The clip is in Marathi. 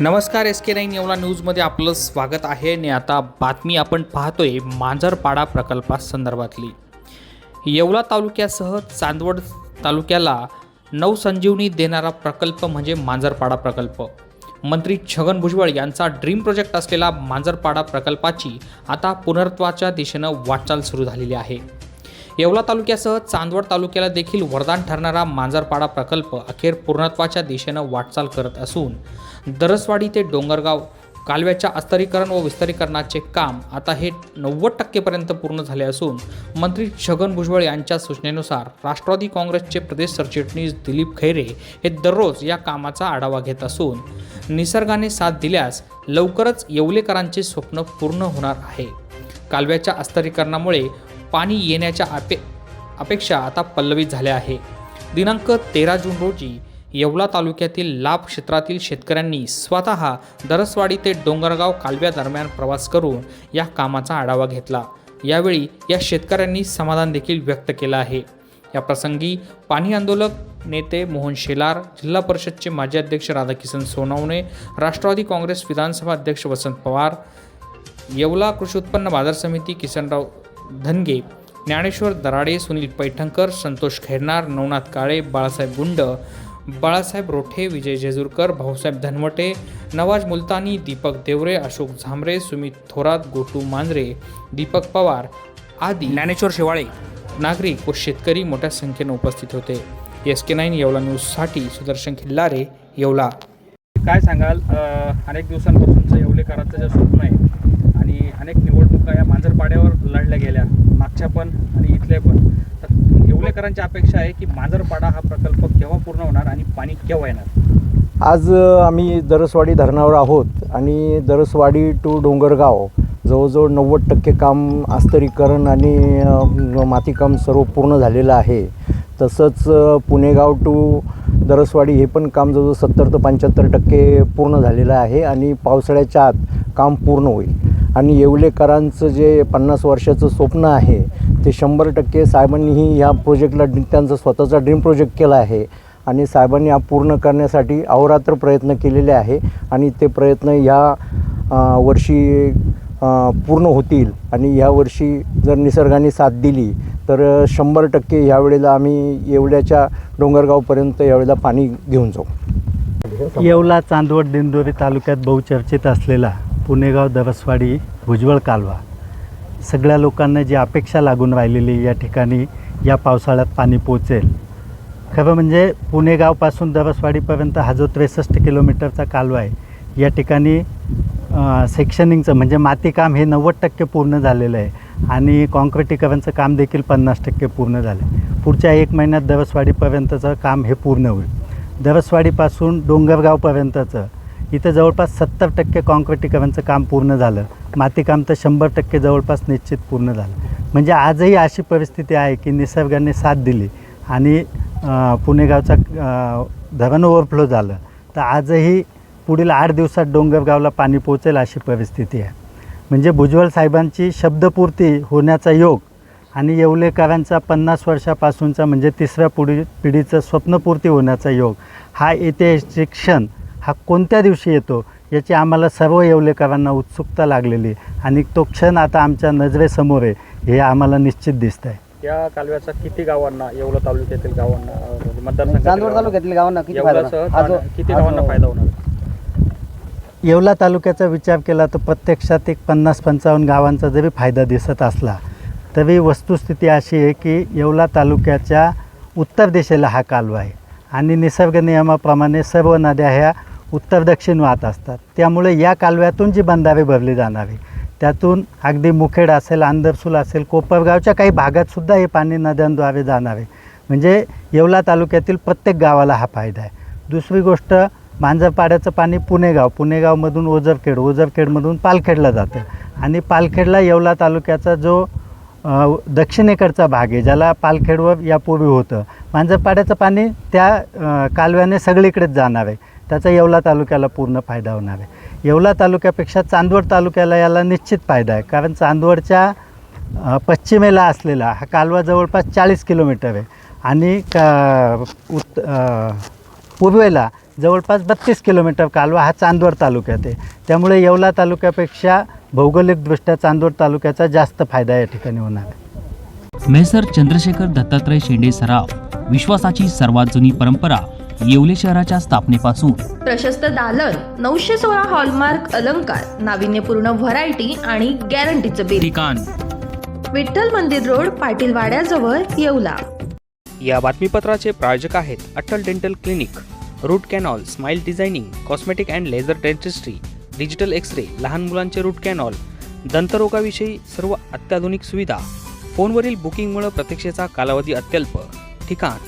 नमस्कार एस के नाईन येवला न्यूजमध्ये आपलं स्वागत आहे आणि आता बातमी आपण पाहतोय मांजरपाडा प्रकल्पासंदर्भातली येवला तालुक्यासह चांदवड तालुक्याला नवसंजीवनी देणारा प्रकल्प म्हणजे मांजरपाडा प्रकल्प. मंत्री छगन भुजबळ यांचा ड्रीम प्रोजेक्ट असलेला मांजरपाडा प्रकल्पाची आता पुनर्त्वाच्या दिशेनं वाटचाल सुरू झालेली आहे. येवला तालुक्यासह चांदवड तालुक्याला देखील वरदान ठरणारा मांजरपाडा प्रकल्प अखेर पूर्णत्वाच्या दिशेनं वाटचाल करत असून दरसवाडी ते डोंगरगाव कालव्याच्या अस्तरीकरण व विस्तारीकरणाचे काम आता हे नव्वद टक्केपर्यंत पूर्ण झाले असून मंत्री छगन भुजबळ यांच्या सूचनेनुसार राष्ट्रवादी काँग्रेसचे प्रदेश सरचिटणीस दिलीप खैरे हे दररोज या कामाचा आढावा घेत असून निसर्गाने साथ दिल्यास लवकरच येवलेकरांचे स्वप्न पूर्ण होणार आहे. कालव्याच्या अस्तरीकरणामुळे पाणी येण्याच्या अपे अपेक्षा आता पल्लवित झाल्या आहे. दिनांक तेरा जून रोजी येवला तालुक्यातील लाभ क्षेत्रातील शेतकऱ्यांनी स्वतः दरसवाडी ते डोंगरगाव कालव्या दरम्यान प्रवास करून या कामाचा आढावा घेतला. यावेळी या शेतकऱ्यांनी समाधान देखील व्यक्त केलं आहे. या प्रसंगी पाणी आंदोलक नेते मोहन शेलार जिल्हा परिषदचे माजी अध्यक्ष राधाकिशन सोनवणे राष्ट्रवादी काँग्रेस विधानसभा अध्यक्ष वसंत पवार येवला कृषी उत्पन्न बाजार समिती किसनराव धनगे ज्ञानेश्वर दराडे सुनील पैठणकर संतोष खैरनार नवनाथ काळे बाळासाहेब गुंड बाळासाहेब रोठे विजय जेजुरकर भाऊसाहेब धनवटे नवाज मुलतानी दीपक देवरे अशोक झांबरे सुमित थोरात गोटू मांजरे दीपक पवार आदी ज्ञानेश्वर शेवाळे. नागरिक व शेतकरी मोठ्या संख्येने उपस्थित होते. एस के नाईन येवला न्यूजसाठी सुदर्शन खिल्लारे येवला. काय सांगाल? अनेक दिवसांपासूनचं येवलेकरांचं जे स्वप्न आहे निवडणुका या मांजरपाड्यावर लढल्या गेल्या. मागच्या पण आणि इथल्या पण. तर येवलेकरांची अपेक्षा आहे की मांजरपाडा हा प्रकल्प केव्हा पूर्ण होणार आणि पाणी केव्हा येणार? आज आम्ही दरसवाडी धरणावर आहोत आणि दरसवाडी टू डोंगरगाव जवळजवळ नव्वद टक्के काम अस्तरीकरण आणि मातीकाम सर्व पूर्ण झालेलं आहे. तसंच पुणेगाव टू दरसवाडी हे पण काम जवळजवळ सत्तर ते पंच्याहत्तर टक्के पूर्ण झालेलं आहे आणि पावसाळ्याच्या आत काम पूर्ण होईल. आणि येवलेकरांचं जे पन्नास वर्षाचं स्वप्न आहे ते शंभर टक्के साहेबांनीही ह्या प्रोजेक्टला त्यांचा स्वतःचा ड्रीम प्रोजेक्ट केला आहे. आणि साहेबांनी हा पूर्ण करण्यासाठी अहोरात्र प्रयत्न केलेले आहे आणि ते प्रयत्न ह्या वर्षी पूर्ण होतील. आणि ह्या वर्षी जर निसर्गाने साथ दिली तर शंभर टक्के ह्यावेळेला आम्ही येवल्याच्या डोंगरगावपर्यंत यावेळेला पाणी घेऊन जाऊ. येवला चांदवड दिंडोरी तालुक्यात बहुचर्चित असलेला पुणेगाव दरसवाडी भुजबळ कालवा. सगळ्या लोकांना जी अपेक्षा लागून राहिलेली या ठिकाणी या पावसाळ्यात पाणी पोचेल खरं म्हणजे पुणेगावपासून दरसवाडीपर्यंत हा जो त्रेसष्ट किलोमीटरचा कालवा आहे या ठिकाणी सेक्शनिंगचं म्हणजे मातीकाम हे नव्वद टक्के पूर्ण झालेलं आहे आणि कॉन्क्रिटीकरणचं काम देखील पन्नास टक्के पूर्ण झालं आहे पुढच्या एक महिन्यात दरसवाडीपर्यंतचं काम हे पूर्ण होईल. दरसवाडीपासून डोंगरगावपर्यंतचं इथं जवळपास सत्तर टक्के कॉन्क्रिटीकरणचं काम पूर्ण झालं. मातीकाम तर शंभर टक्के जवळपास निश्चित पूर्ण झालं. म्हणजे आजही अशी परिस्थिती आहे की निसर्गाने साथ दिली आणि पुणेगावचा धरण ओव्हरफ्लो झालं. तर आजही पुढील आठ दिवसात डोंगरगावला पाणी पोचेल अशी परिस्थिती आहे. म्हणजे भुजबळ साहेबांची शब्दपूर्ती होण्याचा योग आणि येवलेकरांचा पन्नास वर्षापासूनचा म्हणजे तिसऱ्या पुढी पिढीचं स्वप्नपूर्ती होण्याचा योग हा ऐतिहासिक क्षण हा कोणत्या दिवशी येतो याची आम्हाला सर्व येवलेकरांना उत्सुकता लागलेली. आणि तो क्षण आता आमच्या नजरेसमोर आहे हे आम्हाला निश्चित दिसतं आहे. या कालव्याचा किती गावांना येवला तालुक्यातील गावांना म्हणजे मतदारसंघातील चांदवड गावांना, तालुक्यातील गावांना किती फायदा येवलासह किती गावांना फायदा होणार? येवला तालुक्याचा विचार केला तर प्रत्यक्षात एक पन्नास पंचावन्न गावांचा जरी फायदा दिसत असला तरी वस्तुस्थिती अशी आहे की येवला तालुक्याच्या उत्तर दिशेला हा कालवा आहे. आणि निसर्ग नियमाप्रमाणे सर्व नद्या ह्या उत्तर दक्षिण वाहत असतात. त्यामुळे या कालव्यातून जी बंधारे भरली जाणारी त्यातून अगदी मुखेड असेल आंदरसूल असेल कोपरगावच्या काही भागातसुद्धा हे पाणी नद्यांद्वारे जाणारे. म्हणजे येवला तालुक्यातील प्रत्येक गावाला हा फायदा आहे. दुसरी गोष्ट मांजरपाड्याचं पाणी पुणेगाव पुणेगावमधून ओझरखेड ओझरखेडमधून पालखेडला जातं. आणि पालखेडला येवला तालुक्याचा जो दक्षिणेकडचा भाग आहे ज्याला पालखेडवर यापूर्वी होतं मांजरपाड्याचं पाणी त्या कालव्याने सगळीकडेच जाणार आहे. त्याचा येवला तालुक्याला पूर्ण फायदा होणार आहे. येवला तालुक्यापेक्षा चांदवड तालुक्याला याला निश्चित फायदा आहे. कारण चांदवडच्या पश्चिमेला असलेला हा कालवा जवळपास चाळीस किलोमीटर आहे. आणि का उत पूर्वेला जवळपास बत्तीस किलोमीटर कालवा हा चांदवड तालुक्यात आहे. त्यामुळे येवला तालुक्यापेक्षा भौगोलिकदृष्ट्या चांदवड तालुक्याचा जास्त फायदा या ठिकाणी होणार आहे. मेसर चंद्रशेखर दत्तात्रय शेंडे सराव विश्वासाची सर्वात जुनी परंपरा येवले शहराच्या स्थापनेपासून. प्रशस्त दालन नऊशे सोळा हॉलमार्क अलंकार नाविन्यपूर्ण व्हरायटी आणि गॅरंटीचं बिल ठिकाण. विठ्ठल मंदिर रोड पाटील वाड्याजवळ येवला. या बातमीपत्राचे प्रायोजक आहेत Atal dental clinic root canal smile designing cosmetic and laser dentistry digital X ray लहान मुलांचे रूट कॅनॉल दंतरोगाविषयी सर्व अत्याधुनिक सुविधा फोनवरील बुकिंगमुळे प्रतीक्षेचा कालावधी अत्यल्प ठिकाण.